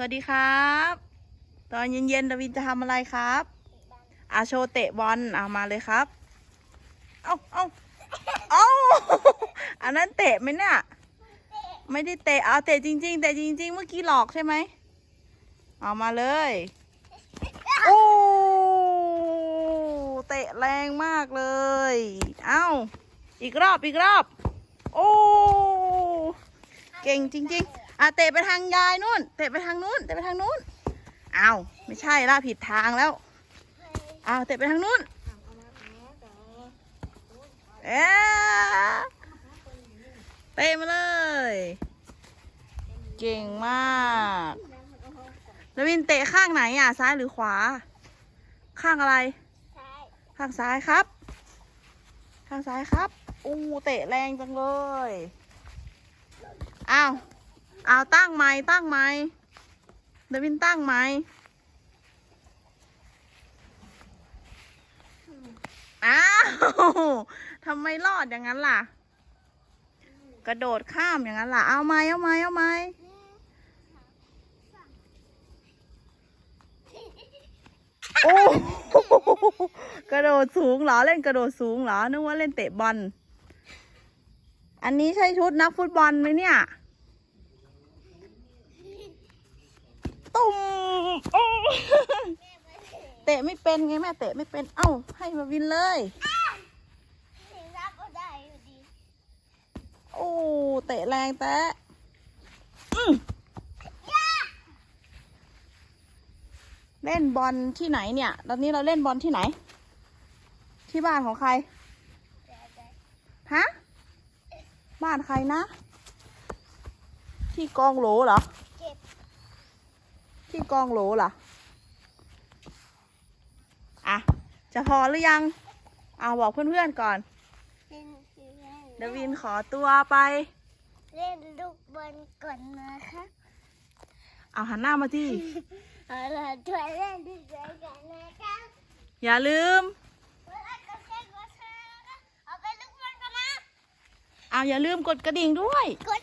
วัสดีครับ ตอนเย็นๆดาวินจะทำอะไรครับอาโชเตะบอลเอามาเลยครับ เอาเอาเอาอันนั้นเตะไหมเนี่ย ไม่ได้เตะ เอาเตะจริง ๆ แต่จริง ๆ เมื่อกี้หลอกใช่ไหม เอามาเลย โอ้ เตะแรงมากเลย เอ้าอีกรอบ อีกรอบ โอ้ เก่งจริง ๆ อะเตะไปทางยายนู่น เตะไปทางนู้น เตะไปทางนู้นอ้าวไม่ใช่ล่ะผิดทางแล้วอ้าวเตะไปทางนู้นเอ๊ะเตะมาเลย เก่งมากนวินเตะข้างไหนอะซ้ายหรือขวา ข้างอะไร ข้างซ้ายครับ ข้างซ้ายครับ อู้เตะแรงจังเลย อ้าว เอาตั้งไม้ตั้งไม้เดวินตั้งไม้อ้าวทำไมรอดอย่างนั้นล่ะ กระโดดข้ามอย่างนั้นล่ะ เอาไม้เอาไม้เอาไม้โอ้กระโดดสูงเหรอเล่นกระโดดสูงเหรอนึกว่าเล่นเตะบอล อันนี้ใช่ชุดนักฟุตบอลไหมเนี่ย ตุ้มโอ้เตะไม่เป็นไงแม่เตะไม่เป็น เอ้า ให้มาวินเลยโอ้เตะแรงแตะอื้อเล่นบอลที่ไหนเนี่ย ตอนนี้เราเล่นบอลที่ไหน ที่บ้านของใครฮะ บ้านใครนะ ที่กองโหลเหรอที่กองโหลเหรอ อะ จะพอหรือยัง เอาบอกเพื่อนๆก่อน เดวินขอตัวไป เล่นลูกบอลก่อนนะคะเอาหันหน้ามาที่เอาล่ะช่วยเล่นด้วยกันนะคะอย่าลืมเวลาก็แค่กดแชร์นะคะเอาไปลูกบอลกันนะเอาอย่าลืมกดกระดิ่งด้วย กด